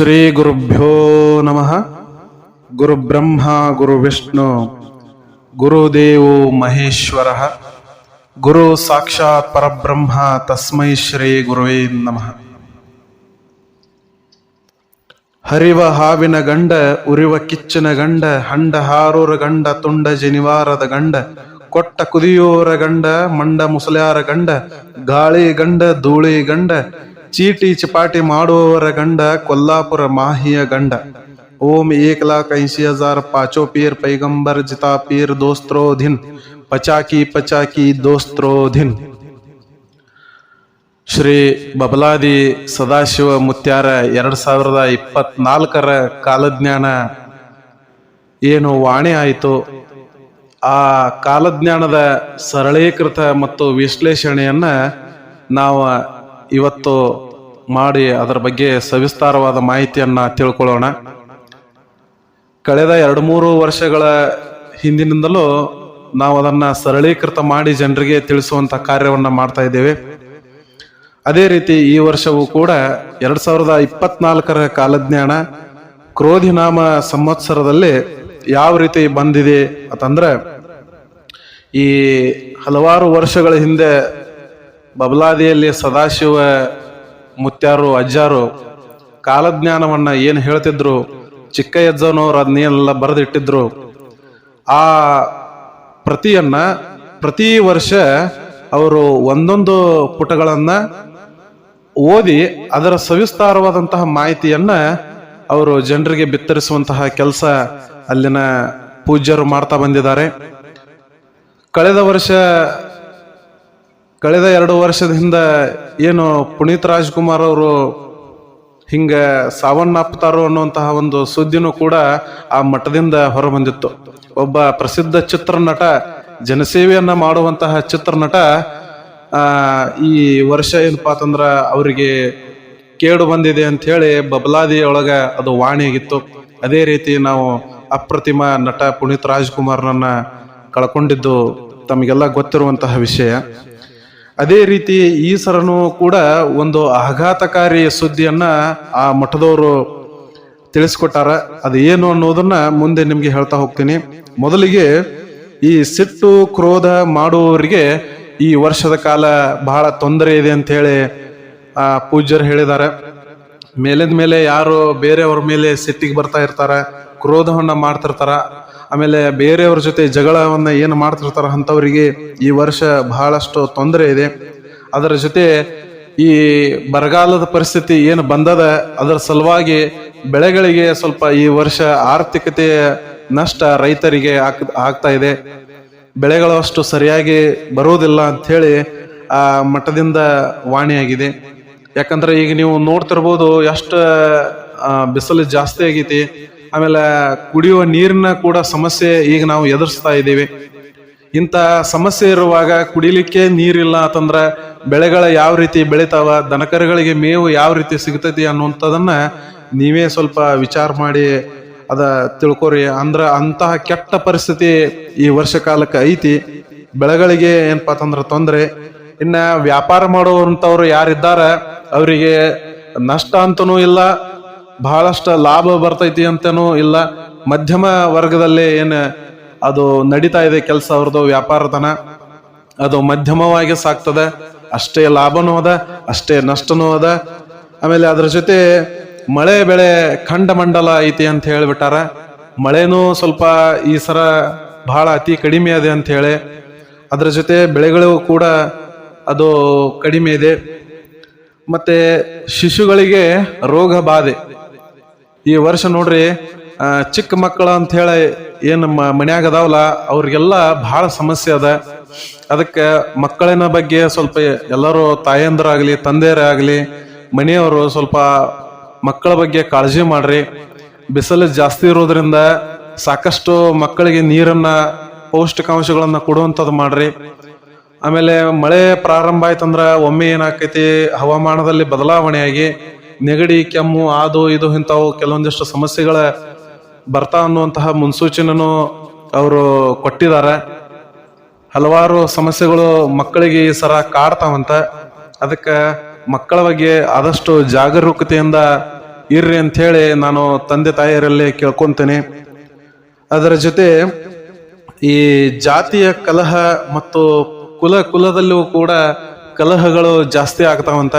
ಶ್ರೀ ಗುರುಭ್ಯೋ ನಮಃ. ಗುರು ಬ್ರಹ್ಮ ಗುರು ವಿಷ್ಣು ಗುರುದೇವೋ ಮಹೇಶ್ವರ. ಗುರು ಸಾಕ್ಷಾತ್ ಪರಬ್ರಹ್ಮ, ತಸ್ಮೈ ಶ್ರೀ ಗುರುವೇ ನಮಃ. ಹರಿವ ಹಾವಿನ ಗಂಡ, ಉರಿವ ಕಿಚ್ಚನ ಗಂಡ, ಹಂಡ ಹಾರೂರ ಗಂಡ, ತುಂಡ ಜನಿವಾರದ ಗಂಡ, ಕೊಟ್ಟ ಕುದಿಯೋರ ಗಂಡ, ಮಂಡ ಮುಸಲ್ಯಾರ ಗಂಡ, ಗಾಳಿ ಗಂಡ, ಧೂಳಿ ಗಂಡ ಚೀಟಿ ಚಪಾಟಿ ಮಾಡುವವರ ಗಂಡ, ಕೊಲ್ಲಾಪುರ ಮಾಹಿಯ ಗಂಡ. ಓಂ ಏಕ್ ಲಾಖ ಐಸಿ ಹಜಾರ್ ಪಾಚೋ ಪೀರ್ ಪೈಗಂಬರ್ ಜಿತಾ ಪೀರ್ ದೋಸ್ತ್ರೋ ಧಿನ್. ಪಚಾಕಿ ಪಚಾಕಿ ದೋಸ್ತ್ರೋ ಧಿನ್. ಶ್ರೀ ಬಬಲಾದಿ ಸದಾಶಿವ ಮುತ್ಯಾರ ಎರಡು ಸಾವಿರದ ಇಪ್ಪತ್ನಾಲ್ಕರ ಕಾಲಜ್ಞಾನ ಏನು ವಾಣಿ ಆಯಿತು? ಆ ಕಾಲಜ್ಞಾನದ ಸರಳೀಕೃತ ಮತ್ತು ವಿಶ್ಲೇಷಣೆಯನ್ನ ನಾವು ಇವತ್ತು ಮಾಡಿ ಅದರ ಬಗ್ಗೆ ಸವಿಸ್ತಾರವಾದ ಮಾಹಿತಿಯನ್ನು ತಿಳ್ಕೊಳ್ಳೋಣ. ಕಳೆದ ಎರಡು ಮೂರು ವರ್ಷಗಳ ಹಿಂದಿನಿಂದಲೂ ನಾವು ಅದನ್ನ ಸರಳೀಕೃತ ಮಾಡಿ ಜನರಿಗೆ ತಿಳಿಸುವಂತ ಕಾರ್ಯವನ್ನ ಮಾಡ್ತಾ ಇದ್ದೇವೆ. ಅದೇ ರೀತಿ ಈ ವರ್ಷವೂ ಕೂಡ ಎರಡು ಸಾವಿರದ ಇಪ್ಪತ್ನಾಲ್ಕರ ಕಾಲಜ್ಞಾನ ಕ್ರೋಧಿನಾಮ ಸಂವತ್ಸರದಲ್ಲಿ ಯಾವ ರೀತಿ ಬಂದಿದೆ ಅಂತಂದ್ರೆ ಈ ಹಲವಾರು ವರ್ಷಗಳ ಹಿಂದೆ ಬಬಲಾದಿಯಲ್ಲಿ ಸದಾಶಿವ ಮುತ್ಯಾರು, ಅಜ್ಜಾರು, ಕಾಲಜ್ಞಾನವನ್ನ ಏನು ಹೇಳ್ತಿದ್ರು ಚಿಕ್ಕ ಯಜ್ಜನವ್ರು ಅದನ್ನೆಲ್ಲ ಬರೆದಿಟ್ಟಿದ್ರು. ಆ ಪ್ರತಿಯನ್ನ ಪ್ರತಿ ವರ್ಷ ಅವರು ಒಂದೊಂದು ಪುಟಗಳನ್ನ ಓದಿ ಅದರ ಸವಿಸ್ತಾರವಾದಂತಹ ಮಾಹಿತಿಯನ್ನ ಅವರು ಜನರಿಗೆ ಬಿತ್ತರಿಸುವಂತಹ ಕೆಲಸ ಅಲ್ಲಿನ ಪೂಜ್ಯರು ಮಾಡ್ತಾ ಬಂದಿದ್ದಾರೆ. ಕಳೆದ ವರ್ಷ ಕಳೆದ ಎರಡು ವರ್ಷದಿಂದ ಏನು ಪುನೀತ್ ರಾಜ್ಕುಮಾರ್ ಅವರು ಹಿಂಗ ಸಾವನ್ನಪ್ಪತಾರೋ ಅನ್ನುವಂತಹ ಒಂದು ಸುದ್ದಿನೂ ಕೂಡ ಆ ಮಠದಿಂದ ಹೊರಬಂದಿತ್ತು. ಒಬ್ಬ ಪ್ರಸಿದ್ಧ ಚಿತ್ರನಟ, ಜನಸೇವೆಯನ್ನ ಮಾಡುವಂತಹ ಚಿತ್ರನಟ ಈ ವರ್ಷ ಏನಪ್ಪಾ ಅಂತಂದ್ರ ಅವರಿಗೆ ಕೇಡು ಬಂದಿದೆ ಅಂತ ಹೇಳಿ ಬಬಲಾದಿ ಒಳಗ ಅದು ವಾಣಿಯಾಗಿತ್ತು. ಅದೇ ರೀತಿ ನಾವು ಅಪ್ರತಿಮ ನಟ ಪುನೀತ್ ರಾಜ್ಕುಮಾರ್ನನ್ನ ಕಳ್ಕೊಂಡಿದ್ದು ತಮಗೆಲ್ಲ ಗೊತ್ತಿರುವಂತಹ ವಿಷಯ. ಅದೇ ರೀತಿ ಈ ಸರನು ಕೂಡ ಒಂದು ಆಘಾತಕಾರಿ ಸುದ್ದಿಯನ್ನ ಆ ಮಠದವರು ತಿಳಿಸ್ಕೊಟ್ಟಾರ. ಅದು ಏನು ಅನ್ನೋದನ್ನ ಮುಂದೆ ನಿಮ್ಗೆ ಹೇಳ್ತಾ ಹೋಗ್ತೀನಿ. ಮೊದಲಿಗೆ ಈ ಸಿಟ್ಟು ಕ್ರೋಧ ಮಾಡುವವರಿಗೆ ಈ ವರ್ಷದ ಕಾಲ ಬಹಳ ತೊಂದರೆ ಇದೆ ಅಂತ ಹೇಳಿ ಆ ಪೂಜ್ಯರು ಹೇಳಿದ್ದಾರೆ. ಮೇಲಿಂದ ಮೇಲೆ ಯಾರು ಬೇರೆಯವ್ರ ಮೇಲೆ ಸಿಟ್ಟಿಗೆ ಬರ್ತಾ ಇರ್ತಾರ, ಕ್ರೋಧವನ್ನ ಮಾಡ್ತಿರ್ತಾರ. ಆಮೇಲೆ ಬೇರೆಯವ್ರ ಜೊತೆ ಜಗಳವನ್ನ ಏನು ಮಾಡ್ತಿರ್ತಾರ ಅಂಥವರಿಗೆ ಈ ವರ್ಷ ಬಹಳಷ್ಟು ತೊಂದರೆ ಇದೆ. ಅದರ ಜೊತೆ ಈ ಬರಗಾಲದ ಪರಿಸ್ಥಿತಿ ಏನು ಬಂದದ, ಅದರ ಸಲುವಾಗಿ ಬೆಳೆಗಳಿಗೆ ಸ್ವಲ್ಪ ಈ ವರ್ಷ ಆರ್ಥಿಕತೆಯ ನಷ್ಟ ರೈತರಿಗೆ ಆಗ್ತಾ ಇದೆ. ಬೆಳೆಗಳು ಅಷ್ಟು ಸರಿಯಾಗಿ ಬರುವುದಿಲ್ಲ ಅಂತ ಹೇಳಿ ಆ ಮಠದಿಂದ ವಾಣಿಯಾಗಿದೆ. ಯಾಕಂದ್ರೆ ಈಗ ನೀವು ನೋಡ್ತಿರ್ಬೋದು ಎಷ್ಟು ಬಿಸಿಲು ಜಾಸ್ತಿ ಆಗೈತಿ. ಆಮೇಲೆ ಕುಡಿಯುವ ನೀರಿನ ಕೂಡ ಸಮಸ್ಯೆ ಈಗ ನಾವು ಎದುರಿಸ್ತಾ ಇದ್ದೀವಿ. ಇಂಥ ಸಮಸ್ಯೆ ಇರುವಾಗ ಕುಡಿಲಿಕ್ಕೆ ನೀರಿಲ್ಲ ಅಂತಂದ್ರೆ ಬೆಳೆಗಳ ಯಾವ ರೀತಿ ಬೆಳಿತಾವ, ದನಕರುಗಳಿಗೆ ಮೇವು ಯಾವ ರೀತಿ ಸಿಗ್ತೈತಿ ಅನ್ನುವಂಥದ್ದನ್ನ ನೀವೇ ಸ್ವಲ್ಪ ವಿಚಾರ ಮಾಡಿ ಅದ ತಿಳ್ಕೊರಿ. ಅಂದ್ರೆ ಅಂತಹ ಕೆಟ್ಟ ಪರಿಸ್ಥಿತಿ ಈ ವರ್ಷ ಕಾಲಕ್ಕೆ ಐತಿ. ಬೆಳೆಗಳಿಗೆ ಏನಪ್ಪಾ ಅಂತಂದ್ರೆ ತೊಂದರೆ. ಇನ್ನ ವ್ಯಾಪಾರ ಮಾಡುವಂಥವ್ರು ಯಾರಿದ್ದಾರ, ಅವರಿಗೆ ನಷ್ಟ ಅಂತನೂ ಇಲ್ಲ ಬಹಳಷ್ಟು ಲಾಭ ಬರ್ತೈತಿ ಅಂತನೂ ಇಲ್ಲ. ಮಧ್ಯಮ ವರ್ಗದಲ್ಲಿ ಏನು ಅದು ನಡೀತಾ ಇದೆ ಕೆಲಸ ಅವ್ರದ್ದು ವ್ಯಾಪಾರತನ. ಅದು ಮಧ್ಯಮವಾಗಿ ಸಾಕ್ತದೆ. ಅಷ್ಟೇ ಲಾಭನೂ ಅದ, ಅಷ್ಟೇ ನಷ್ಟನೂ ಅದ. ಆಮೇಲೆ ಅದ್ರ ಜೊತೆ ಮಳೆ ಬೆಳೆ ಖಂಡ ಮಂಡಲ ಐತಿ ಅಂತ ಹೇಳಿಬಿಟ್ಟಾರ. ಮಳೆನೂ ಸ್ವಲ್ಪ ಈ ಸರ ಬಹಳ ಅತಿ ಕಡಿಮೆ ಇದೆ ಅಂತ ಹೇಳಿ. ಅದ್ರ ಜೊತೆ ಬೆಳೆಗಳು ಕೂಡ ಅದು ಕಡಿಮೆ ಇದೆ. ಮತ್ತೆ ಶಿಶುಗಳಿಗೆ ರೋಗ ಬಾಧೆ. ಈ ವರ್ಷ ನೋಡ್ರಿ ಚಿಕ್ಕ ಮಕ್ಕಳು ಅಂತ ಹೇಳಿ ಏನು ಮನ್ಯಾಗ ಅದಾವಲ್ಲ, ಅವ್ರಿಗೆಲ್ಲ ಬಹಳ ಸಮಸ್ಯೆ ಅದ. ಅದಕ್ಕೆ ಮಕ್ಕಳಿನ ಬಗ್ಗೆ ಸ್ವಲ್ಪ ಎಲ್ಲರೂ ತಾಯಂದ್ರಾಗ್ಲಿ ತಂದೆಯರಾಗ್ಲಿ ಮನೆಯವರು ಸ್ವಲ್ಪ ಮಕ್ಕಳ ಬಗ್ಗೆ ಕಾಳಜಿ ಮಾಡ್ರಿ. ಬಿಸಿಲು ಜಾಸ್ತಿ ಇರೋದ್ರಿಂದ ಸಾಕಷ್ಟು ಮಕ್ಕಳಿಗೆ ನೀರನ್ನ, ಪೌಷ್ಟಿಕಾಂಶಗಳನ್ನ ಕೊಡುವಂಥದ್ದು ಮಾಡ್ರಿ. ಆಮೇಲೆ ಮಳೆ ಪ್ರಾರಂಭ ಆಯ್ತಂದ್ರ ಒಮ್ಮೆ ಏನಾಕೈತಿ, ಹವಾಮಾನದಲ್ಲಿ ಬದಲಾವಣೆಯಾಗಿ ನೆಗಡಿ, ಕೆಮ್ಮು ಅದು ಇದು ಇಂಥವು ಕೆಲವೊಂದಿಷ್ಟು ಸಮಸ್ಯೆಗಳ ಬರ್ತಾ ಅನ್ನುವಂತಹ ಮುನ್ಸೂಚನೆನೂ ಅವರು ಕೊಟ್ಟಿದ್ದಾರೆ. ಹಲವಾರು ಸಮಸ್ಯೆಗಳು ಮಕ್ಕಳಿಗೆ ಈ ಸರ ಕಾಡ್ತಾವಂತ. ಅದಕ್ಕೆ ಮಕ್ಕಳ ಬಗ್ಗೆ ಆದಷ್ಟು ಜಾಗರೂಕತೆಯಿಂದ ಇರ್ರಿ ಅಂತ ಹೇಳಿ ನಾನು ತಂದೆ ತಾಯಿಯರಲ್ಲಿ ಕೇಳ್ಕೊಂತೇನೆ ಅದರ ಜೊತೆ ಈ ಜಾತಿಯ ಕಲಹ ಮತ್ತು ಕುಲ ಕುಲದಲ್ಲೂ ಕೂಡ ಕಲಹಗಳು ಜಾಸ್ತಿ ಆಗ್ತಾವಂತ.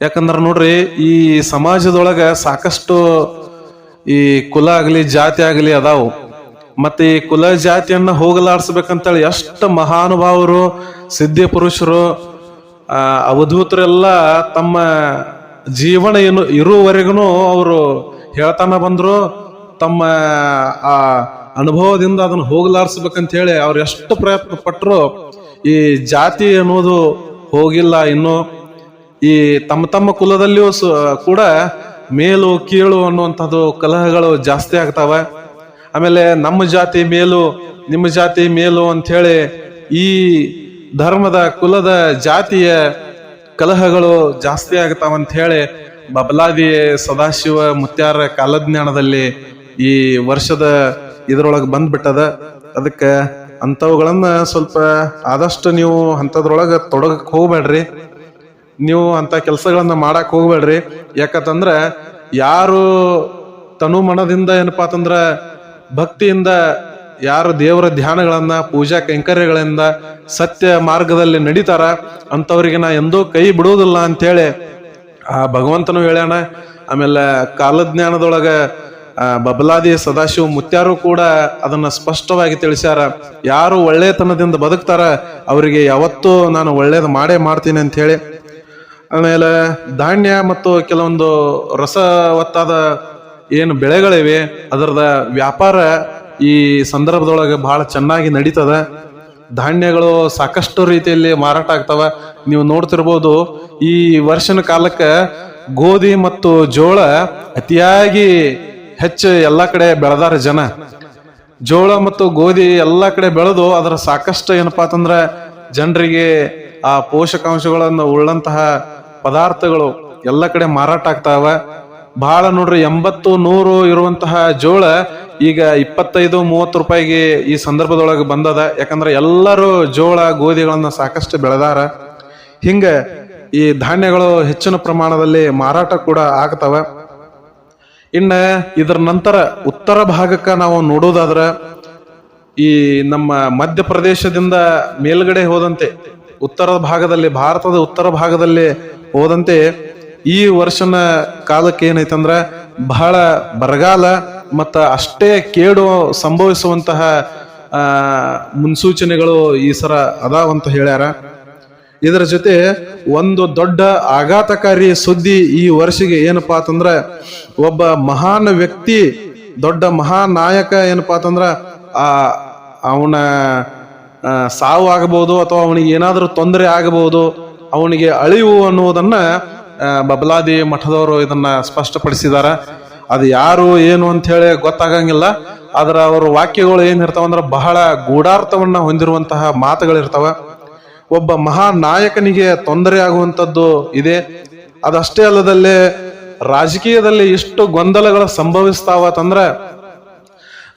ಯಾಕಂದ್ರೆ ನೋಡ್ರಿ, ಈ ಸಮಾಜದೊಳಗ ಸಾಕಷ್ಟು ಈ ಕುಲ ಆಗಲಿ, ಜಾತಿ ಆಗಲಿ ಅದಾವು. ಮತ್ತೆ ಈ ಕುಲ ಜಾತಿಯನ್ನ ಹೋಗಲಾಡಿಸ್ಬೇಕಂತೇಳಿ ಎಷ್ಟು ಮಹಾನುಭಾವರು, ಸಿದ್ಧಿ ಪುರುಷರು ಅವಧೂತರೆಲ್ಲ ತಮ್ಮ ಜೀವನ ಏನು ಇರುವವರೆಗೂ ಅವರು ಹೇಳ್ತಾನ ಬಂದ್ರು, ತಮ್ಮ, ಆ, ಅನುಭವದಿಂದ ಅದನ್ನು ಹೋಗಲಾಡಿಸ್ಬೇಕಂತ ಹೇಳಿ ಅವ್ರು ಎಷ್ಟು ಪ್ರಯತ್ನ ಪಟ್ಟರು ಈ ಜಾತಿ ಅನ್ನೋದು ಹೋಗಿಲ್ಲ ಇನ್ನು. ಈ ತಮ್ಮ ತಮ್ಮ ಕುಲದಲ್ಲಿಯೂ ಕೂಡ ಮೇಲು ಕೀಳು ಅನ್ನುವಂಥದ್ದು ಕಲಹಗಳು ಜಾಸ್ತಿ ಆಗ್ತಾವೆ. ಆಮೇಲೆ ನಮ್ಮ ಜಾತಿ ಮೇಲು, ನಿಮ್ಮ ಜಾತಿ ಮೇಲು ಅಂತ ಹೇಳಿ ಈ ಧರ್ಮದ ಕುಲದ ಜಾತಿಯ ಕಲಹಗಳು ಜಾಸ್ತಿ ಆಗ್ತಾವಂತ ಹೇಳಿ ಬಬಲಾದಿ ಸದಾಶಿವ ಮುತ್ಯಾರ ಕಾಲಜ್ಞಾನದಲ್ಲಿ ಈ ವರ್ಷದ ಇದರೊಳಗೆ ಬಂದ್ಬಿಟ್ಟದ. ಅದಕ್ಕೆ ಅಂಥವುಗಳನ್ನ ಸ್ವಲ್ಪ ಆದಷ್ಟು ನೀವು ಅಂಥದ್ರೊಳಗೆ ತೊಡಗಕ್ಕೆ ಹೋಗ್ಬೇಡ್ರಿ. ನೀವು ಅಂತ ಕೆಲಸಗಳನ್ನ ಮಾಡಕ್ ಹೋಗ್ಬೇಡ್ರಿ. ಯಾಕಂತಂದ್ರ ಯಾರು ತನು ಮನದಿಂದ ಏನಪ್ಪಾ ಅಂತಂದ್ರ ಭಕ್ತಿಯಿಂದ ಯಾರು ದೇವರ ಧ್ಯಾನಗಳನ್ನ, ಪೂಜಾ ಕೈಂಕರ್ಯಗಳಿಂದ ಸತ್ಯ ಮಾರ್ಗದಲ್ಲಿ ನಡೀತಾರ ಅಂತವ್ರಿಗೆ ನಾ ಎಂದೂ ಕೈ ಬಿಡುವುದಿಲ್ಲ ಅಂತೇಳಿ ಆ ಭಗವಂತನು ಹೇಳ್ಯಾನ. ಆಮೇಲೆ ಕಾಲಜ್ಞಾನದೊಳಗ ಬಬಲಾದಿ ಸದಾಶಿವ ಮುತ್ಯಾರು ಕೂಡ ಅದನ್ನ ಸ್ಪಷ್ಟವಾಗಿ ತಿಳಿಸ್ಯಾರ. ಯಾರು ಒಳ್ಳೆತನದಿಂದ ಬದುಕ್ತಾರ, ಅವರಿಗೆ ಯಾವತ್ತೂ ನಾನು ಒಳ್ಳೇದು ಮಾಡೇ ಮಾಡ್ತೀನಿ ಅಂತ ಹೇಳಿ ಆಮೇಲೆ ಧಾನ್ಯ ಮತ್ತು ಕೆಲವೊಂದು ರಸವತ್ತಾದ ಏನು ಬೆಳೆಗಳಿವೆ, ಅದರದ ವ್ಯಾಪಾರ ಈ ಸಂದರ್ಭದೊಳಗೆ ಬಹಳ ಚೆನ್ನಾಗಿ ನಡೀತದ. ಧಾನ್ಯಗಳು ಸಾಕಷ್ಟು ರೀತಿಯಲ್ಲಿ ಮಾರಾಟ ಆಗ್ತವ. ನೀವು ನೋಡ್ತಿರ್ಬೋದು, ಈ ವರ್ಷನ ಕಾಲಕ್ಕೆ ಗೋಧಿ ಮತ್ತು ಜೋಳ ಅತಿಯಾಗಿ ಹೆಚ್ಚು ಎಲ್ಲ ಕಡೆ ಬೆಳೆದಾರ ಜನ. ಜೋಳ ಮತ್ತು ಗೋಧಿ ಎಲ್ಲ ಕಡೆ ಬೆಳೆದು ಅದರ ಸಾಕಷ್ಟು ಏನಪ್ಪಾ ಅಂತಂದ್ರೆ, ಜನರಿಗೆ ಆ ಪೋಷಕಾಂಶಗಳನ್ನು ಉಳ್ಳಂತಹ ಪದಾರ್ಥಗಳು ಎಲ್ಲ ಕಡೆ ಮಾರಾಟ ಆಗ್ತಾವ. ಬಹಳ ನೋಡ್ರಿ ಎಂಬತ್ತು, ನೂರು ಇರುವಂತಹ ಜೋಳ ಈಗ ಇಪ್ಪತ್ತೈದು, ಮೂವತ್ತು ರೂಪಾಯಿಗೆ ಈ ಸಂದರ್ಭದೊಳಗೆ ಬಂದದ. ಯಾಕಂದ್ರೆ ಎಲ್ಲರೂ ಜೋಳ, ಗೋಧಿಗಳನ್ನ ಸಾಕಷ್ಟು ಬೆಳೆದಾರ. ಹಿಂಗ ಈ ಧಾನ್ಯಗಳು ಹೆಚ್ಚಿನ ಪ್ರಮಾಣದಲ್ಲಿ ಮಾರಾಟ ಕೂಡ ಆಗ್ತವ. ಇನ್ನ ಇದರ ನಂತರ ಉತ್ತರ ಭಾಗಕ್ಕೆ ನಾವು ನೋಡೋದಾದ್ರೆ ಈ ನಮ್ಮ ಮಧ್ಯಪ್ರದೇಶದಿಂದ ಮೇಲ್ಗಡೆ ಹೋದಂತೆ ಉತ್ತರ ಭಾಗದಲ್ಲಿ, ಭಾರತದ ಉತ್ತರ ಭಾಗದಲ್ಲಿ ಹೋದಂತೆ ಈ ವರ್ಷನ ಕಾಲಕ್ಕೆ ಏನೈತಂದ್ರ ಬಹಳ ಬರಗಾಲ ಮತ್ತ ಅಷ್ಟೇ ಕೇಡು ಸಂಭವಿಸುವಂತಹ ಮುನ್ಸೂಚನೆಗಳು ಈ ಸರ ಅದಾವಂತ ಹೇಳ್ಯಾರ. ಇದರ ಜೊತೆ ಒಂದು ದೊಡ್ಡ ಆಘಾತಕಾರಿ ಸುದ್ದಿ ಈ ವರ್ಷಿಗೆ ಏನಪ್ಪಾ ಅಂತಂದ್ರ ಒಬ್ಬ ಮಹಾನ್ ವ್ಯಕ್ತಿ, ದೊಡ್ಡ ಮಹಾನಾಯಕ ನಾಯಕ ಏನಪ್ಪಾ ಅಂತಂದ್ರ, ಆ, ಅವನ ಸಾವು ಆಗಬಹುದು ಅಥವಾ ಅವನಿಗೆ ಏನಾದರೂ ತೊಂದರೆ ಆಗಬಹುದು ಅವನಿಗೆ ಅಳಿವು ಅನ್ನುವುದನ್ನ ಬಬಲಾದಿ ಮಠದವರು ಇದನ್ನ ಸ್ಪಷ್ಟಪಡಿಸಿದ್ದಾರೆ. ಅದು ಯಾರು, ಏನು ಅಂತ ಹೇಳಿ ಗೊತ್ತಾಗಂಗಿಲ್ಲ. ಆದ್ರೆ ಅವ್ರ ವಾಕ್ಯಗಳು ಏನ್ ಇರ್ತಾವಂದ್ರ ಬಹಳ ಗೂಢಾರ್ಥವನ್ನ ಹೊಂದಿರುವಂತಹ ಮಾತುಗಳಿರ್ತಾವ. ಒಬ್ಬ ಮಹಾ ನಾಯಕನಿಗೆ ತೊಂದರೆ ಆಗುವಂಥದ್ದು ಇದೆ. ಅದಷ್ಟೇ ಅಲ್ಲದಲ್ಲೇ ರಾಜಕೀಯದಲ್ಲಿ ಎಷ್ಟು ಗೊಂದಲಗಳು ಸಂಭವಿಸ್ತಾವತ್ತಂದ್ರ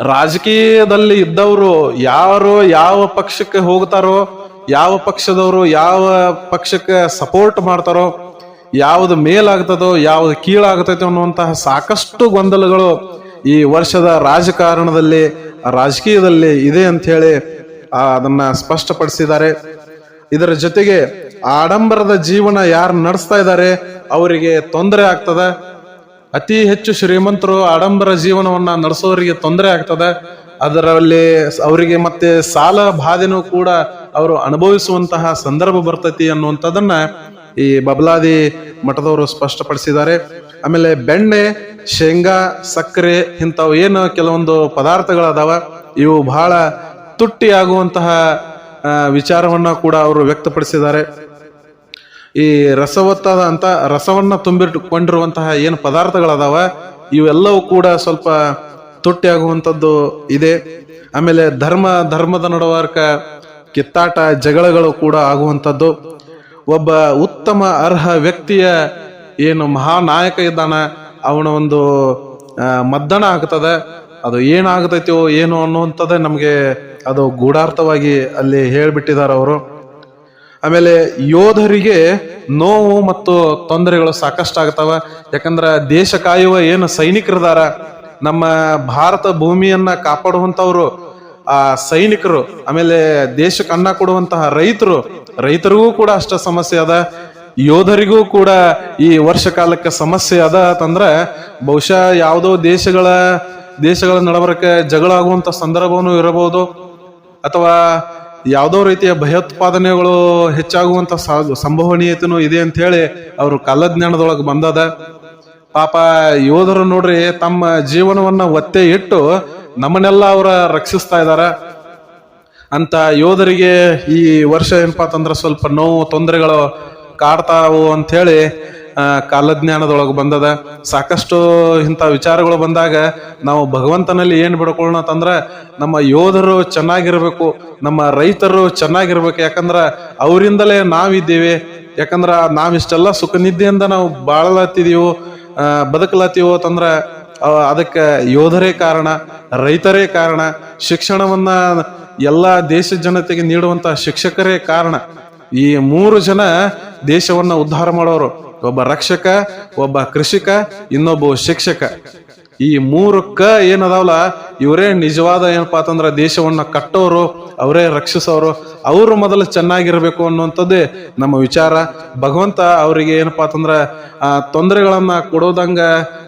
ರಾಜಕೀಯದಲ್ಲಿ ಇದ್ದವರು ಯಾರು ಯಾವ ಪಕ್ಷಕ್ಕೆ ಹೋಗ್ತಾರೋ ಯಾವ ಪಕ್ಷದವರು ಯಾವ ಪಕ್ಷಕ್ಕೆ ಸಪೋರ್ಟ್ ಮಾಡ್ತಾರೋ, ಯಾವ್ದು ಮೇಲಾಗ್ತದೋ, ಯಾವ್ದು ಕೀಳಾಗ್ತೈತೋ ಅನ್ನುವಂತಹ ಸಾಕಷ್ಟು ಗೊಂದಲಗಳು ಈ ವರ್ಷದ ರಾಜಕಾರಣದಲ್ಲಿ, ರಾಜಕೀಯದಲ್ಲಿ ಇದೆ ಅಂತ ಹೇಳಿ ಅದನ್ನ ಸ್ಪಷ್ಟಪಡಿಸಿದ್ದಾರೆ. ಇದರ ಜೊತೆಗೆ ಆಡಂಬರದ ಜೀವನ ಯಾರು ನಡೆಸ್ತಾ ಇದ್ದಾರೆ, ಅವರಿಗೆ ತೊಂದರೆ ಆಗ್ತದ. ಅತಿ ಹೆಚ್ಚು ಶ್ರೀಮಂತರು ಆಡಂಬರ ಜೀವನವನ್ನ ನಡೆಸೋರಿಗೆ ತೊಂದರೆ ಆಗ್ತದ. ಅದರಲ್ಲಿ ಅವರಿಗೆ ಮತ್ತೆ ಸಾಲ ಬಾಧೆನೂ ಕೂಡ ಅವರು ಅನುಭವಿಸುವಂತಹ ಸಂದರ್ಭ ಬರ್ತೈತಿ ಅನ್ನುವಂಥದ್ದನ್ನ ಈ ಬಬಲಾದಿ ಮಠದವರು ಸ್ಪಷ್ಟಪಡಿಸಿದ್ದಾರೆ. ಆಮೇಲೆ ಬೆಣ್ಣೆ, ಶೇಂಗಾ, ಸಕ್ಕರೆ ಇಂಥವು ಏನು ಕೆಲವೊಂದು ಪದಾರ್ಥಗಳದಾವ, ಇವು ಬಹಳ ತುಟ್ಟಿ ಆಗುವಂತಹ ವಿಚಾರವನ್ನ ಕೂಡ ಅವರು ವ್ಯಕ್ತಪಡಿಸಿದ್ದಾರೆ. ಈ ರಸವತ್ತಾದ ಅಂತ, ರಸವನ್ನ ತುಂಬಿಟ್ಟುಕೊಂಡಿರುವಂತಹ ಏನು ಪದಾರ್ಥಗಳದಾವ, ಇವೆಲ್ಲವೂ ಕೂಡ ಸ್ವಲ್ಪ ತುಟ್ಟಿ ಆಗುವಂಥದ್ದು ಇದೆ. ಆಮೇಲೆ ಧರ್ಮ, ಧರ್ಮದ ನಡುವರ್ಕ ಕಿತ್ತಾಟ, ಜಗಳಗಳು ಕೂಡ ಆಗುವಂಥದ್ದು. ಒಬ್ಬ ಉತ್ತಮ ಅರ್ಹ ವ್ಯಕ್ತಿಯ ಏನು ಮಹಾನಾಯಕ ಇದ್ದಾನ, ಅವನ ಒಂದು ಮದ್ದಣ ಆಗ್ತದೆ. ಅದು ಏನಾಗತೈತೋ ಏನು ಅನ್ನುವಂಥದ್ದೇ ನಮಗೆ ಅದು ಗೂಢಾರ್ಥವಾಗಿ ಅಲ್ಲಿ ಹೇಳಿಬಿಟ್ಟಿದ್ದಾರೆ ಅವರು. ಆಮೇಲೆ ಯೋಧರಿಗೆ ನೋವು ಮತ್ತು ತೊಂದರೆಗಳು ಸಾಕಷ್ಟು ಆಗ್ತಾವ ಯಾಕಂದ್ರೆ ದೇಶ ಕಾಯುವ ಏನು ಸೈನಿಕರಿದಾರ ನಮ್ಮ ಭಾರತ ಭೂಮಿಯನ್ನ ಕಾಪಾಡುವಂತವ್ರು ಆ ಸೈನಿಕರು, ಆಮೇಲೆ ದೇಶಕ್ಕೆ ಅನ್ನ ಕೊಡುವಂತಹ ರೈತರು, ರೈತರಿಗೂ ಕೂಡ ಅಷ್ಟ ಸಮಸ್ಯೆ ಅದ. ಯೋಧರಿಗೂ ಕೂಡ ಈ ವರ್ಷ ಕಾಲಕ್ಕೆ ಸಮಸ್ಯೆ ಅದ ಅಂತಂದ್ರ, ಬಹುಶಃ ಯಾವುದೋ ದೇಶಗಳ ದೇಶಗಳ ನಡವರಕ್ಕೆ ಜಗಳ ಆಗುವಂತ ಸಂದರ್ಭವೂ ಇರಬಹುದು, ಅಥವಾ ಯಾವುದೋ ರೀತಿಯ ಭಯೋತ್ಪಾದನೆಗಳು ಹೆಚ್ಚಾಗುವಂತ ಸಾ- ಸಂಭವನೀಯತೆನೂ ಇದೆ ಅಂತ ಹೇಳಿ ಅವರು ಕಾಲಜ್ಞಾನದೊಳಗೆ ಬಂದದ. ಪಾಪ ಯೋಧರು ನೋಡ್ರಿ ತಮ್ಮ ಜೀವನವನ್ನ ಒತ್ತೆ ಇಟ್ಟು ನಮ್ಮನ್ನೆಲ್ಲ ಅವರ ರಕ್ಷಿಸ್ತಾ ಇದ್ದಾರೆ ಅಂತ ಯೋಧರಿಗೆ ಈ ವರ್ಷ ಏನಪ್ಪಾ ಅಂತಂದ್ರೆ ಸ್ವಲ್ಪ ನೋವು ತೊಂದರೆಗಳು ಕಾಡ್ತಾವು ಅಂತ ಹೇಳಿ ಕಾಲಜ್ಞಾನದೊಳಗೆ ಬಂದದ. ಸಾಕಷ್ಟು ಇಂಥ ವಿಚಾರಗಳು ಬಂದಾಗ ನಾವು ಭಗವಂತನಲ್ಲಿ ಏನು ಬಿಡ್ಕೊಳ್ಳೋಣ ಅಂತಂದ್ರೆ ನಮ್ಮ ಯೋಧರು ಚೆನ್ನಾಗಿರ್ಬೇಕು ನಮ್ಮ ರೈತರು ಚೆನ್ನಾಗಿರ್ಬೇಕು. ಯಾಕಂದ್ರೆ ಅವರಿಂದಲೇ ನಾವಿದ್ದೀವಿ. ಯಾಕಂದ್ರೆ ನಾವಿಷ್ಟೆಲ್ಲ ಸುಖ ನಿದ್ದೆಯಿಂದ ನಾವು ಬಾಳಲತ್ತಿದೀವು ಆ, ಬದುಕಲತ್ತೀವೋ ಅಂತಂದ್ರ ಅವ ಅದಕ್ಕೆ ಯೋಧರೇ ಕಾರಣ, ರೈತರೇ ಕಾರಣ, ಶಿಕ್ಷಣವನ್ನ ಎಲ್ಲ ದೇಶ ಜನತೆಗೆ ನೀಡುವಂತ ಶಿಕ್ಷಕರೇ ಕಾರಣ. ಈ ಮೂರು ಜನ ದೇಶವನ್ನ ಉದ್ಧಾರ ಮಾಡೋರು, ಒಬ್ಬ ರಕ್ಷಕ, ಒಬ್ಬ ಕೃಷಿಕ, ಇನ್ನೊಬ್ಬ ಶಿಕ್ಷಕ. ಈ ಮೂರಕ್ಕ ಏನದಾವಲ್ಲ ಇವರೇ ನಿಜವಾದ ಏನಪ್ಪ ಅಂತಂದ್ರೆ ದೇಶವನ್ನ ಕಟ್ಟೋರು ಅವರೇ ರಕ್ಷಿಸೋರು ಅವರು ಮೊದಲು ಚೆನ್ನಾಗಿರ್ಬೇಕು ಅನ್ನುವಂಥದ್ದೇ ನಮ್ಮ ವಿಚಾರ. ಭಗವಂತ ಅವರಿಗೆ ಏನಪ್ಪಾ ಅಂತಂದ್ರೆ ಆ ತೊಂದರೆಗಳನ್ನ ಕೊಡೋದಂಗ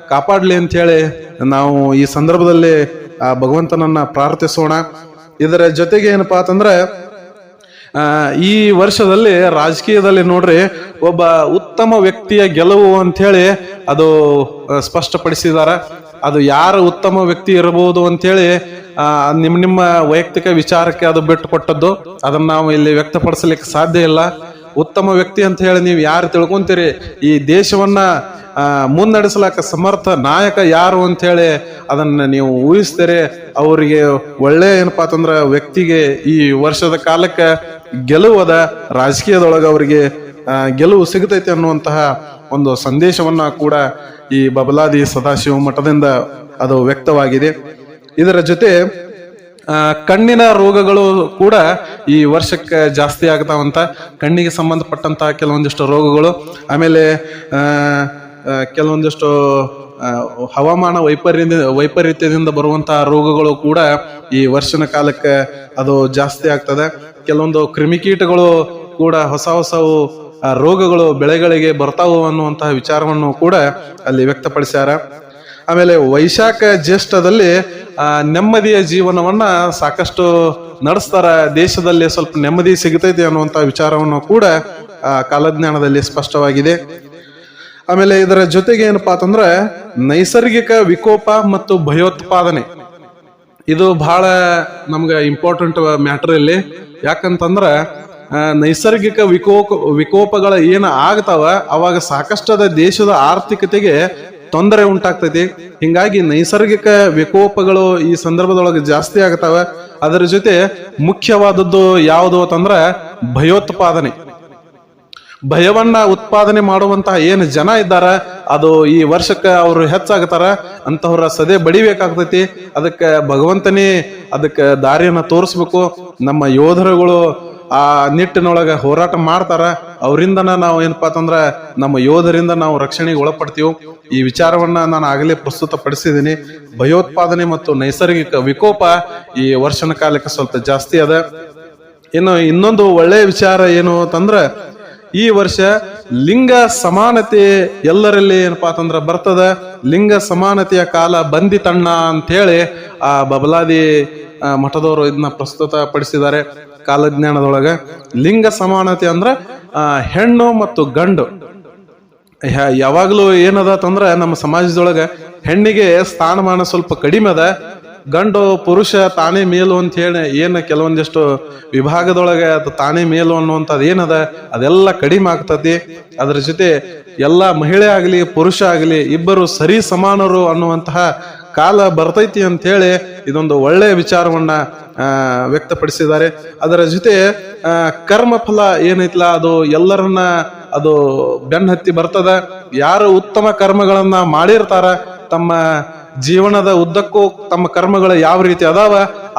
ಕಾಪಾಡ್ಲಿ ಅಂತ ಹೇಳಿ ನಾವು ಈ ಸಂದರ್ಭದಲ್ಲಿ ಆ ಭಗವಂತನನ್ನ ಪ್ರಾರ್ಥಿಸೋಣ. ಇದರ ಜೊತೆಗೆ ಏನಪ್ಪಾ ಅಂತಂದ್ರೆ ಈ ವರ್ಷದಲ್ಲಿ ರಾಜಕೀಯದಲ್ಲಿ ನೋಡ್ರಿ ಒಬ್ಬ ಉತ್ತಮ ವ್ಯಕ್ತಿಯ ಗೆಲುವು ಅಂತ ಹೇಳಿ ಅದು ಆ, ಸ್ಪಷ್ಟಪಡಿಸಿದಾರ. ಅದು ಯಾರು ಉತ್ತಮ ವ್ಯಕ್ತಿ ಇರಬಹುದು ಅಂತೇಳಿ ಆ, ನಿಮ್ ನಿಮ್ಮ ವೈಯಕ್ತಿಕ ವಿಚಾರಕ್ಕೆ ಅದು ಬಿಟ್ಟು ಕೊಟ್ಟದ್ದು ಅದನ್ನ ನಾವು ಇಲ್ಲಿ ವ್ಯಕ್ತಪಡಿಸಲಿಕ್ಕೆ ಸಾಧ್ಯ ಇಲ್ಲ. ಉತ್ತಮ ವ್ಯಕ್ತಿ ಅಂತ ಹೇಳಿ ನೀವು ಯಾರು ತಿಳ್ಕೊಂತೀರಿ? ಈ ದೇಶವನ್ನ ಆ, ಮುನ್ನಡೆಸಲಾಕ ಸಮರ್ಥ ನಾಯಕ ಯಾರು ಅಂತ ಹೇಳಿ ಅದನ್ನ ನೀವು ಊಹಿಸ್ತೀರಿ. ಅವರಿಗೆ ಒಳ್ಳೆ ಏನಪ್ಪಾ ಅಂತಂದ್ರ ವ್ಯಕ್ತಿಗೆ ಈ ವರ್ಷದ ಕಾಲಕ್ಕೆ ಗೆಲುವದ ರಾಜಕೀಯದೊಳಗೆ ಅವರಿಗೆ ಗೆಲುವು ಸಿಗತೈತೆ ಅನ್ನುವಂತಹ ಒಂದು ಸಂದೇಶವನ್ನ ಕೂಡ ಈ ಬಬಲಾದಿ ಸದಾಶಿವ ಮಠದಿಂದ ಅದು ವ್ಯಕ್ತವಾಗಿದೆ. ಇದರ ಜೊತೆ ಕಣ್ಣಿನ ರೋಗಗಳು ಕೂಡ ಈ ವರ್ಷಕ್ಕೆ ಜಾಸ್ತಿ ಆಗ್ತಾವಂತ ಕಣ್ಣಿಗೆ ಸಂಬಂಧಪಟ್ಟಂತಹ ಕೆಲವೊಂದಿಷ್ಟು ರೋಗಗಳು, ಆಮೇಲೆ ಕೆಲವೊಂದಿಷ್ಟು ಹವಾಮಾನ ವೈಪರ್ಯದಿಂದ ವೈಪರೀತ್ಯದಿಂದ ಬರುವಂತಹ ರೋಗಗಳು ಕೂಡ ಈ ವರ್ಷನ ಕಾಲಕ್ಕೆ ಅದು ಜಾಸ್ತಿ ಆಗ್ತದೆ. ಕೆಲವೊಂದು ಕ್ರಿಮಿಕೀಟಗಳು ಕೂಡ ಹೊಸ ಹೊಸವು ರೋಗಗಳು ಬೆಳೆಗಳಿಗೆ ಬರ್ತಾವು ಅನ್ನುವಂತಹ ವಿಚಾರವನ್ನು ಕೂಡ ಅಲ್ಲಿ ವ್ಯಕ್ತಪಡಿಸ್ಯಾರ. ಆಮೇಲೆ ವೈಶಾಖ ಜ್ಯೇಷ್ಠದಲ್ಲಿ ನೆಮ್ಮದಿಯ ಜೀವನವನ್ನ ಸಾಕಷ್ಟು ನಡೆಸ್ತಾರ. ದೇಶದಲ್ಲಿ ಸ್ವಲ್ಪ ನೆಮ್ಮದಿ ಸಿಗತೈತಿ ಅನ್ನುವಂತ ವಿಚಾರವನ್ನು ಕೂಡ ಆ, ಕಾಲಜ್ಞಾನದಲ್ಲಿ ಸ್ಪಷ್ಟವಾಗಿದೆ. ಆಮೇಲೆ ಇದರ ಜೊತೆಗೆ ಏನಪ್ಪಾ ಅಂತಂದ್ರೆ ನೈಸರ್ಗಿಕ ವಿಕೋಪ ಮತ್ತು ಭಯೋತ್ಪಾದನೆ. ಇದು ಬಹಳ ನಮ್ಗೆ ಇಂಪಾರ್ಟೆಂಟ್ ಮ್ಯಾಟರ್ ಇಲ್ಲಿ. ಯಾಕಂತಂದ್ರ ನೈಸರ್ಗಿಕ ವಿಕೋಪ, ವಿಕೋಪಗಳ ಏನು ಆಗ್ತಾವ, ಅವಾಗ ಸಾಕಷ್ಟದ ದೇಶದ ಆರ್ಥಿಕತೆಗೆ ತೊಂದರೆ ಉಂಟಾಗ್ತೈತಿ. ಹಿಂಗಾಗಿ ನೈಸರ್ಗಿಕ ವಿಕೋಪಗಳು ಈ ಸಂದರ್ಭದೊಳಗೆ ಜಾಸ್ತಿ ಆಗ್ತಾವ. ಅದರ ಜೊತೆ ಮುಖ್ಯವಾದದ್ದು ಯಾವುದು ಅಂತಂದ್ರೆ ಭಯೋತ್ಪಾದನೆ. ಭಯವನ್ನ ಉತ್ಪಾದನೆ ಮಾಡುವಂತಹ ಏನು ಜನ ಇದ್ದಾರ, ಅದು ಈ ವರ್ಷಕ್ಕೆ ಅವರು ಹೆಚ್ಚಾಗತಾರ, ಅಂತವ್ರ ಸದೆ ಬಡಿಬೇಕಾಗ್ತೈತಿ. ಅದಕ್ಕೆ ಭಗವಂತನೇ ಅದಕ್ಕೆ ದಾರಿಯನ್ನ ತೋರಿಸ್ಬೇಕು. ನಮ್ಮ ಯೋಧರುಗಳು ಆ ನಿಟ್ಟಿನೊಳಗ ಹೋರಾಟ ಮಾಡ್ತಾರ. ಅವರಿಂದನ ನಾವು ಏನಪ್ಪಾ ಅಂತಂದ್ರ, ನಮ್ಮ ಯೋಧರಿಂದ ನಾವು ರಕ್ಷಣೆಗೆ ಒಳಪಡ್ತೀವಿ. ಈ ವಿಚಾರವನ್ನ ನಾನು ಆಗಲೇ ಪ್ರಸ್ತುತ ಪಡಿಸಿದ್ದೀನಿ ಭಯೋತ್ಪಾದನೆ ಮತ್ತು ನೈಸರ್ಗಿಕ ವಿಕೋಪ ಈ ವರ್ಷನ ಕಾಲಕ್ಕೆ ಸ್ವಲ್ಪ ಜಾಸ್ತಿ ಅದ. ಇನ್ನು ಇನ್ನೊಂದು ಒಳ್ಳೆಯ ವಿಚಾರ ಏನು ಅಂತಂದ್ರ ಈ ವರ್ಷ ಲಿಂಗ ಸಮಾನತೆ ಎಲ್ಲರಲ್ಲಿ ಏನಪ್ಪಾ ಅಂತಂದ್ರೆ ಬರ್ತದ. ಲಿಂಗ ಸಮಾನತೆಯ ಕಾಲ ಬಂದಿತಣ್ಣ ಅಂತ ಹೇಳಿ ಆ ಬಬಲಾದಿ ಮಠದವರು ಇದನ್ನ ಪ್ರಸ್ತುತ ಪಡಿಸಿದ್ದಾರೆ ಕಾಲಜ್ಞಾನದೊಳಗೆ. ಲಿಂಗ ಸಮಾನತೆ ಅಂದ್ರೆ ಹೆಣ್ಣು ಮತ್ತು ಗಂಡು. ಯಾವಾಗ್ಲೂ ಏನದ ಅಂತಂದ್ರೆ ನಮ್ಮ ಸಮಾಜದೊಳಗೆ ಹೆಣ್ಣಿಗೆ ಸ್ಥಾನಮಾನ ಸ್ವಲ್ಪ ಕಡಿಮೆ ಅದ. ಗಂಡು ಪುರುಷ ತಾನೇ ಮೇಲು ಅಂತ ಹೇಳಿ ಏನು ಕೆಲವೊಂದಿಷ್ಟು ವಿಭಾಗದೊಳಗೆ ಅದು ತಾನೇ ಮೇಲು ಅನ್ನುವಂಥದ್ದು ಏನದ? ಅದೆಲ್ಲ ಕಡಿಮೆ ಆಗ್ತತಿ ಅದ್ರ ಜೊತೆ ಎಲ್ಲ ಮಹಿಳೆ ಆಗಲಿ, ಪುರುಷ ಆಗಲಿ, ಇಬ್ಬರು ಸರಿ ಸಮಾನರು ಅನ್ನುವಂತಹ ಕಾಲ ಬರ್ತೈತಿ ಅಂತ ಹೇಳಿ ಇದೊಂದು ಒಳ್ಳೆಯ ವಿಚಾರವನ್ನ ವ್ಯಕ್ತಪಡಿಸಿದ್ದಾರೆ. ಅದರ ಜೊತೆ ಕರ್ಮ ಫಲ ಏನೈತ್ಲ? ಅದು ಎಲ್ಲರನ್ನ ಅದು ಬೆನ್ನ ಹತ್ತಿ ಬರ್ತದ. ಯಾರು ಉತ್ತಮ ಕರ್ಮಗಳನ್ನ ಮಾಡಿರ್ತಾರ ತಮ್ಮ ಜೀವನದ ಉದ್ದಕ್ಕೂ ತಮ್ಮ ಕರ್ಮಗಳು ಯಾವ ರೀತಿ ಅದಾವ,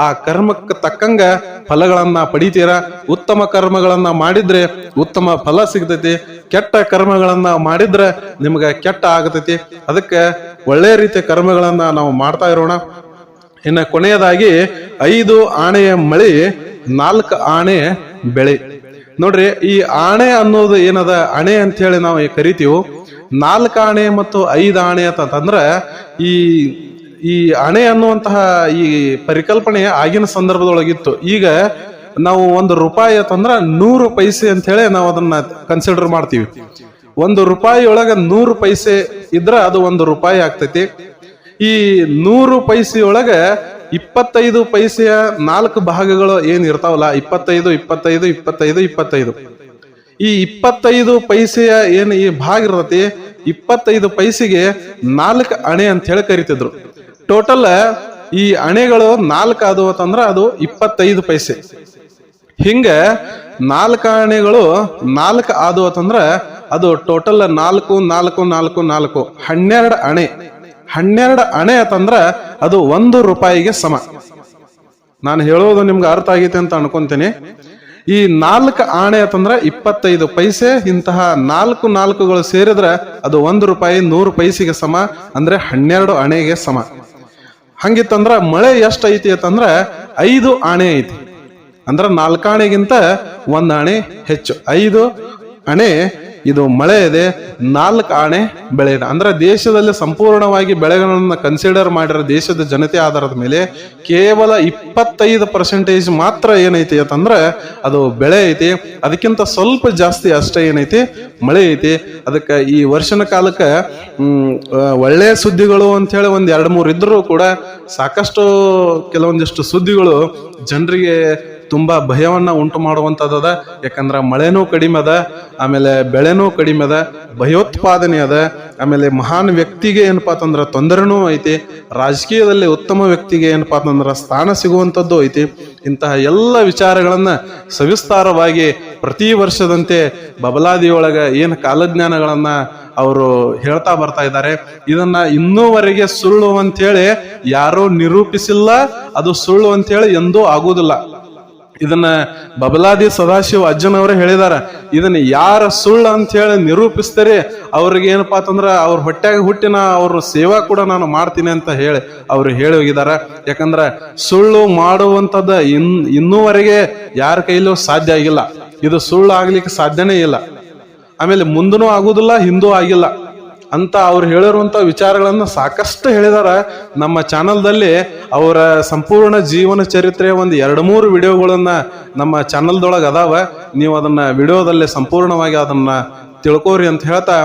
ಆ ಕರ್ಮಕ್ಕೆ ತಕ್ಕಂಗ ಫಲಗಳನ್ನ ಪಡಿತೀರ? ಉತ್ತಮ ಕರ್ಮಗಳನ್ನ ಮಾಡಿದ್ರೆ ಉತ್ತಮ ಫಲ ಸಿಗ್ತೈತಿ. ಕೆಟ್ಟ ಕರ್ಮಗಳನ್ನ ಮಾಡಿದ್ರೆ ನಿಮ್ಗೆ ಕೆಟ್ಟ ಆಗತೈತಿ. ಅದಕ್ಕೆ ಒಳ್ಳೆ ರೀತಿಯ ಕರ್ಮಗಳನ್ನ ನಾವು ಮಾಡ್ತಾ ಇರೋಣ. ಇನ್ನು ಕೊನೆಯದಾಗಿ ಐದು ಆಣೆಯ ಮಳಿ, ನಾಲ್ಕು ಆಣೆ ಬೆಳೆ. ನೋಡ್ರಿ, ಈ ಆಣೆ ಅನ್ನೋದು ಏನದ? ಅಣೆ ಅಂತ ಹೇಳಿ ನಾವು ಕರಿತೀವಿ. ನಾಲ್ಕು ಆಣೆ ಮತ್ತು ಐದು ಆಣೆ ಅಂತಂದ್ರೆ ಈ ಈ ಅಣೆ ಅನ್ನುವಂತಹ ಈ ಪರಿಕಲ್ಪನೆ ಆಗಿನ ಸಂದರ್ಭದೊಳಗಿತ್ತು. ಈಗ ನಾವು ಒಂದು ರೂಪಾಯಿ ಅಂತಂದ್ರ ನೂರು ಪೈಸೆ ಅಂತ ಹೇಳಿ ನಾವು ಅದನ್ನ ಕನ್ಸಿಡರ್ ಮಾಡ್ತೀವಿ. ಒಂದು ರೂಪಾಯಿ ಒಳಗ ನೂರು ಪೈಸೆ ಇದ್ರ ಅದು ಒಂದು ರೂಪಾಯಿ ಆಗ್ತೈತಿ. ಈ ನೂರು ಪೈಸೆಯೊಳಗ ಇಪ್ಪತ್ತೈದು ಪೈಸೆಯ ನಾಲ್ಕು ಭಾಗಗಳು ಏನ್ ಇರ್ತಾವಲ್ಲ? ಇಪ್ಪತ್ತೈದು ಇಪ್ಪತ್ತೈದು ಇಪ್ಪತ್ತೈದು ಇಪ್ಪತ್ತೈದು. ಈ ಇಪ್ಪತ್ತೈದು ಪೈಸೆಯ ಏನ್ ಈ ಭಾಗ ಇರ್ತತಿ, ಇಪ್ಪತ್ತೈದು ಪೈಸೆಗೆ ನಾಲ್ಕು ಅಣೆ ಅಂತ ಹೇಳಿ ಕರಿತಿದ್ರು. ಟೋಟಲ್ ಈ ಅಣೆಗಳು ನಾಲ್ಕು ಆದವು ಅಂತಂದ್ರ ಅದು ಇಪ್ಪತ್ತೈದು ಪೈಸೆ. ಹಿಂಗ ನಾಲ್ಕು ಅಣೆಗಳು ನಾಲ್ಕು ಆದವು ಅಂತಂದ್ರ ಅದು ಟೋಟಲ್ ನಾಲ್ಕು ನಾಲ್ಕು ನಾಲ್ಕು ನಾಲ್ಕು, ಹನ್ನೆರಡು ಅಣೆ. ಹನ್ನೆರಡು ಅಣೆ ಅಂತಂದ್ರ ಅದು ಒಂದು ರೂಪಾಯಿಗೆ ಸಮ. ನಾನು ಹೇಳೋದು ನಿಮ್ಗೆ ಅರ್ಥ ಆಗೈತೆ ಅಂತ ಅನ್ಕೊಂತೀನಿ. ಈ ನಾಲ್ಕು ಆಣೆ ಅಂತಂದ್ರೆ ಇಪ್ಪತ್ತೈದು ಪೈಸೆ, ಇಂತಹ ನಾಲ್ಕು ನಾಲ್ಕುಗಳು ಸೇರಿದ್ರೆ ಅದು ಒಂದು ರೂಪಾಯಿ ನೂರು ಪೈಸೆಗೆ ಸಮ, ಅಂದ್ರೆ ಹನ್ನೆರಡು ಅಣೆಗೆ ಸಮ. ಹಂಗಿತ್ತಂದ್ರ ಮಳೆ ಎಷ್ಟು ಐತಿ ಅಂತಂದ್ರೆ ಐದು ಆಣೆ ಐತಿ. ಅಂದ್ರೆ ನಾಲ್ಕಾಣೆಗಿಂತ ಒಂದು ಆಣೆ ಹೆಚ್ಚು. ಐದು ಅಣೆ ಇದು ಮಳೆ ಇದೆ, ನಾಲ್ಕು ಆಣೆ ಬೆಳೆ ಅಂದ್ರೆ ದೇಶದಲ್ಲಿ ಸಂಪೂರ್ಣವಾಗಿ ಬೆಳೆಗಳನ್ನು ಕನ್ಸಿಡರ್ ಮಾಡಿರೋ ದೇಶದ ಜನತೆ ಆಧಾರದ ಮೇಲೆ ಕೇವಲ ಇಪ್ಪತ್ತೈದು ಪರ್ಸೆಂಟೇಜ್ ಮಾತ್ರ ಏನೈತಿ ಅಂತಂದ್ರೆ ಅದು ಬೆಳೆ ಐತಿ, ಅದಕ್ಕಿಂತ ಸ್ವಲ್ಪ ಜಾಸ್ತಿ ಅಷ್ಟೇ ಏನೈತಿ, ಮಳೆ ಐತಿ. ಅದಕ್ಕೆ ಈ ವರ್ಷನ ಕಾಲಕ್ಕೆ ಒಳ್ಳೆಯ ಸುದ್ದಿಗಳು ಅಂತ ಹೇಳಿ ಎರಡು ಮೂರು ಇದ್ರೂ ಕೂಡ ಸಾಕಷ್ಟು ಕೆಲವೊಂದಿಷ್ಟು ಸುದ್ದಿಗಳು ಜನರಿಗೆ ತುಂಬಾ ಭಯವನ್ನ ಉಂಟು ಮಾಡುವಂತದ ಯಾಕಂದ್ರ ಮಳೆನೂ ಕಡಿಮೆ ಅದ, ಆಮೇಲೆ ಬೆಳೆನೂ ಕಡಿಮೆ ಅದ, ಭಯೋತ್ಪಾದನೆ ಅದ, ಆಮೇಲೆ ಮಹಾನ್ ವ್ಯಕ್ತಿಗೆ ಏನಪ್ಪಾ ತಂದ್ರ ತೊಂದರೆನೂ ಐತಿ, ರಾಜಕೀಯದಲ್ಲಿ ಉತ್ತಮ ವ್ಯಕ್ತಿಗೆ ಏನಪ್ಪಾ ತಂದ್ರ ಸ್ಥಾನ ಸಿಗುವಂತದ್ದು ಐತಿ, ಇಂತಹ ಎಲ್ಲ ವಿಚಾರಗಳನ್ನ ಸವಿಸ್ತಾರವಾಗಿ ಪ್ರತಿ ವರ್ಷದಂತೆ ಬಬಲಾದಿಯೊಳಗ ಏನು ಕಾಲಜ್ಞಾನಗಳನ್ನ ಅವರು ಹೇಳ್ತಾ ಬರ್ತಾ ಇದ್ದಾರೆ, ಇದನ್ನ ಇನ್ನೂವರೆಗೆ ಸುಳ್ಳು ಅಂತೇಳಿ ಯಾರೂ ನಿರೂಪಿಸಿಲ್ಲ, ಅದು ಸುಳ್ಳು ಅಂತೇಳಿ ಎಂದೂ ಆಗುವುದಿಲ್ಲ. ಇದನ್ನ ಬಬಲಾದಿ ಸದಾಶಿವ ಅಜ್ಜನವರೇ ಹೇಳಿದಾರ. ಇದನ್ನ ಯಾರ ಸುಳ್ಳು ಅಂತ ಹೇಳಿ ನಿರೂಪಿಸ್ತಾರೆ. ಅವ್ರಿಗೆ ಏನಪ್ಪಾ ಅಂತಂದ್ರ ಅವ್ರ ಹೊಟ್ಟೆಗೆ ಹುಟ್ಟಿನ ಅವ್ರ ಸೇವಾ ಕೂಡ ನಾನು ಮಾಡ್ತೀನಿ ಅಂತ ಹೇಳಿ ಅವ್ರು ಹೇಳಿ ಹೋಗಿದಾರ. ಯಾಕಂದ್ರ ಸುಳ್ಳು ಮಾಡುವಂತದ ಇನ್, ಇನ್ನೂವರೆಗೆ ಯಾರ ಕೈಲೂ ಸಾಧ್ಯ ಆಗಿಲ್ಲ. ಇದು ಸುಳ್ಳು ಆಗ್ಲಿಕ್ಕೆ ಸಾಧ್ಯನೇ ಇಲ್ಲ. ಆಮೇಲೆ ಮುಂದನೂ ಆಗುದಿಲ್ಲ, ಹಿಂದೂ ಆಗಿಲ್ಲ. ಅಂತ ಅವ್ರು ಹೇಳಿರುವಂತ ವಿಚಾರಗಳನ್ನ ಸಾಕಷ್ಟು ಹೇಳಿದಾರ. ನಮ್ಮ ಚಾನಲ್ದಲ್ಲಿ ಅವರ ಸಂಪೂರ್ಣ ಜೀವನ ಚರಿತ್ರೆ ಒಂದು ಎರಡು ಮೂರು ವಿಡಿಯೋಗಳನ್ನ ನಮ್ಮ ಚಾನಲ್ದೊಳಗೆ ಅದಾವ. ನೀವು ಅದನ್ನ ವಿಡಿಯೋದಲ್ಲಿ ಸಂಪೂರ್ಣವಾಗಿ ಅದನ್ನ ತಿಳ್ಕೋರಿ ಅಂತ ಹೇಳ್ತಾ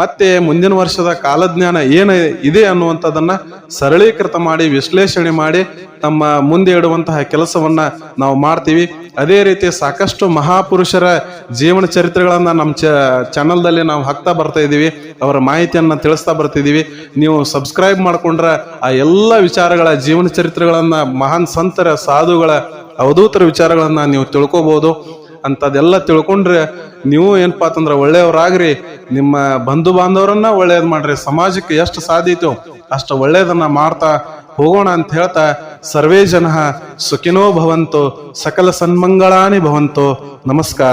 ಮತ್ತೆ ಮುಂದಿನ ವರ್ಷದ ಕಾಲಜ್ಞಾನ ಏನು ಇದೆ ಅನ್ನುವಂಥದ್ದನ್ನ ಸರಳೀಕೃತ ಮಾಡಿ, ವಿಶ್ಲೇಷಣೆ ಮಾಡಿ ತಮ್ಮ ಮುಂದೆ ಇಡುವಂತಹ ಕೆಲಸವನ್ನ ನಾವು ಮಾಡ್ತೀವಿ. ಅದೇ ರೀತಿ ಸಾಕಷ್ಟು ಮಹಾಪುರುಷರ ಜೀವನ ಚರಿತ್ರೆಗಳನ್ನ ನಮ್ಮ ಚ ಚಾನಲ್ದಲ್ಲಿ ನಾವು ಹಾಕ್ತಾ ಬರ್ತಾ ಇದ್ದೀವಿ. ಅವರ ಮಾಹಿತಿಯನ್ನು ತಿಳಿಸ್ತಾ ಬರ್ತಿದ್ದೀವಿ. ನೀವು ಸಬ್ಸ್ಕ್ರೈಬ್ ಮಾಡ್ಕೊಂಡ್ರೆ ಆ ಎಲ್ಲ ವಿಚಾರಗಳ, ಜೀವನ ಚರಿತ್ರೆಗಳನ್ನು ಮಹಾನ್ ಸಂತರ, ಸಾಧುಗಳ, ಅವಧೂತರ ವಿಚಾರಗಳನ್ನು ನೀವು ತಿಳ್ಕೊಬಹುದು ಅಂತದೆಲ್ಲ ತಿಳ್ಕೊಂಡ್ರೆ ನೀವು ಏನಪ್ಪಾ ಅಂತಂದ್ರೆ ಒಳ್ಳೆಯವರಾಗ್ರಿ. ನಿಮ್ಮ ಬಂಧು ಬಾಂಧವರನ್ನ ಒಳ್ಳೇದು ಮಾಡ್ರಿ. ಸಮಾಜಕ್ಕೆ ಎಷ್ಟು ಸಾಧ್ಯತೋ ಅಷ್ಟು ಒಳ್ಳೇದನ್ನ ಮಾಡ್ತಾ ಹೋಗೋಣ ಅಂತ ಹೇಳ್ತಾ ಸರ್ವೇ ಜನ ಸುಖಿನೋ ಭವಂತು, ಸಕಲ ಸನ್ಮಂಗಳಾನಿ ಭವಂತು. ನಮಸ್ಕಾರ.